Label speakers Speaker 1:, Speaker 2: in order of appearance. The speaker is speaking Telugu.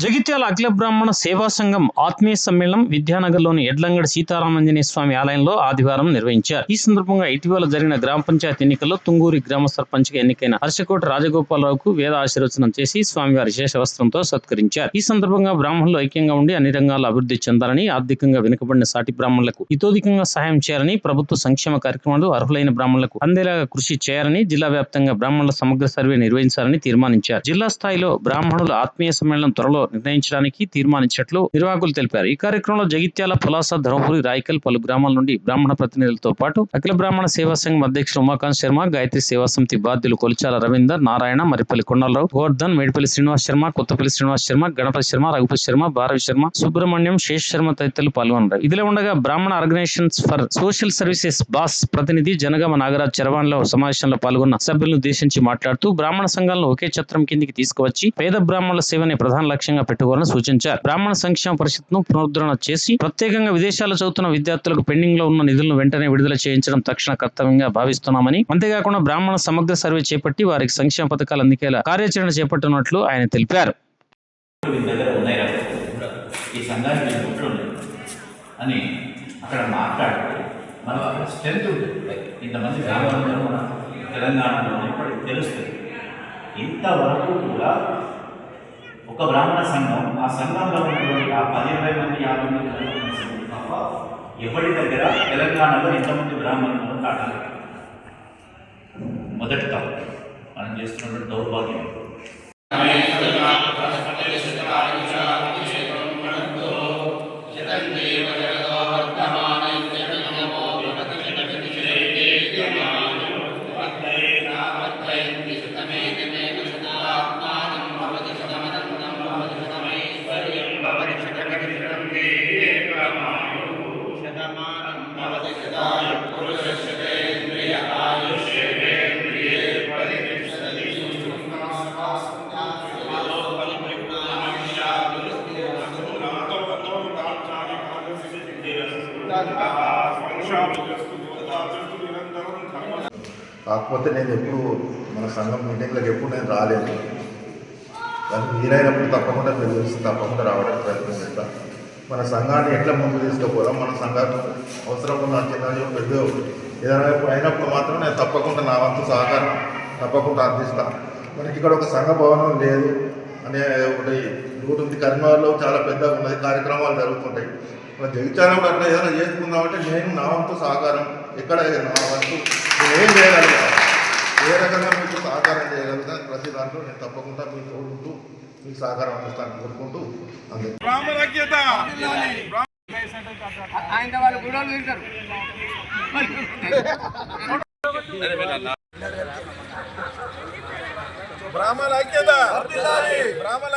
Speaker 1: జగిత్యాల అఖిల బ్రాహ్మణ సేవా సంఘం ఆత్మీయ సమ్మేళనం విద్యానగర్లోని ఎడ్లంగడి సీతారామంజనేయ స్వామి ఆలయంలో ఆదివారం నిర్వహించారు. ఈ సందర్భంగా ఇటీవల జరిగిన గ్రామ పంచాయతీ ఎన్నికల్లో తుంగూరి గ్రామ సర్పంచ్గా ఎన్నికైన హర్షకోట రాజగోపాలరావుకు వేద ఆశీర్వచనం చేసి స్వామివారి శేష వస్త్రంతో సత్కరించారు. ఈ సందర్భంగా బ్రాహ్మణులు ఐక్యంగా ఉండి అన్ని రంగాల్లో అభివృద్ధి చెందాలని ఆర్థికంగా వెనుకబడిన సాటి బ్రాహ్మణులకు ఇతోధికంగా సహాయం చేయాలని ప్రభుత్వ సంక్షేమ కార్యక్రమాలు అర్హులైన బ్రాహ్మణులకు అందేలాగా కృషి చేయాలని జిల్లా వ్యాప్తంగా బ్రాహ్మణుల సమగ్ర సర్వే నిర్వహించాలని తీర్మానించారు. జిల్లా స్థాయిలో బ్రాహ్మణుల ఆత్మీయ సమ్మేళనం త్వరలో నిర్ణయించడానికి తీర్మానించినట్లు నిర్వాహకులు తెలిపారు. ఈ కార్యక్రమంలో జగిత్యాల పులాస ధర్మపురి రాయకల్ పలు గ్రామాల నుండి బ్రాహ్మణ ప్రతినిధులతో పాటు అఖిల బ్రాహ్మణ సేవా సంఘం అధ్యక్షుడు ఉమాకాంత్ శర్మ గాయత్రి సేవా సమితి బాధ్యులు కొలిచాల రవీందర్ నారాయణ మరిపల్లి కొండలరావు గోవర్ధన్ మేడిపల్లి శ్రీనివాస్ శర్మ కొత్తపల్లి శ్రీనివాస్ శర్మ గణపతి శర్మ రఘుపతి శర్మ భారవి శర్మ సుబ్రహ్మణ్యం శేష్ శర్మ తదితరులు పాల్గొన్నారు. ఇదిలో ఉండగా Brahmana organizations for social services BOSS ప్రతినిధి జనగామ నాగరాజ్ చరవాణిలో సమావేశంలో పాల్గొన్న సభ్యులను ఉద్దేశించి మాట్లాడుతూ బ్రాహ్మణ సంఘాలను ఒకే ఛత్రం కిందికి తీసుకువచ్చి పేద బ్రాహ్మణుల సేవనే ప్రధాన లక్ష్యంగా పెట్టుకోవాలని సూచించారు. బ్రాహ్మణ సంక్షేమ పరిషత్ను పునరుద్ధరణ చేసి ప్రత్యేకంగా విదేశాల్లో చదువుతున్న విద్యార్థులకు పెండింగ్లో ఉన్న నిధులను వెంటనే విడుదల చేయించడం తక్షణ కర్తవ్యంగా భావిస్తున్నామని అంతేకాకుండా బ్రాహ్మణ సమగ్ర సర్వే చేపట్టి వారికి సంక్షేమ పథకాలు అందికేలా కార్యాచరణ చేపట్టనున్నట్లు ఆయన తెలిపారు.
Speaker 2: అని అక్కడ మాట్లాడితే మనం అక్కడ స్ట్రెంత్ ఉంటుంది. ఇంతమంది గ్రామాల్లో మన తెలంగాణలో ఇప్పటికి తెలుస్తుంది. ఇంతవరకు కూడా ఒక బ్రాహ్మణ సంఘం ఆ సంఘంలో ఉన్నటువంటి ఆ పది ఇరవై మంది యాభై మంది బ్రాహ్మణ తప్ప ఎవరి దగ్గర తెలంగాణలో ఎంతమంది బ్రాహ్మణులు కాటాలి మొదటి తప్పు. మనం చేస్తున్నటువంటి దౌర్భాగ్యం
Speaker 3: కాకపోతే నేను ఎప్పుడు మన సంఘం మీటింగ్లకు ఎప్పుడు నేను రాలేదు. కానీ మీరైనప్పుడు తప్పకుండా తెలుసు తప్పకుండా రావడానికి ప్రయత్నం చేస్తాను. మన సంఘాన్ని ఎట్లా ముందు తీసుకుపోదాం? మన సంఘానికి అవసరం ఉన్న చిన్న పెద్ద ఏదైనా అయినప్పుడు మాత్రం నేను తప్పకుండా నా వంతు సహకారం తప్పకుండా అందిస్తాను మనకి ఇక్కడ ఒక సంఘ భవనం లేదు. అనే ఒకటి రూట్ ఉంది కరీంనగర్లో చాలా పెద్దగా ఉన్నది. కార్యక్రమాలు జరుగుతుంటాయి. మన జగిత్యాలలో అట్లా ఏదైనా చేసుకుందామంటే నేను నా వంతు సహకారం ఎక్కడ నా వంతు ఏం చేయగలుగుతాను ఏ రకంగా మీకు సహకారం చేయగలుగుతాను ప్రతి దాంట్లో నేను తప్పకుండా మీకు తోడుంటూ మీకు సహకారం అందిస్తాను కోరుకుంటూ
Speaker 4: బ్రాహ్మణ ఐక్యత బ్రాహ్మణ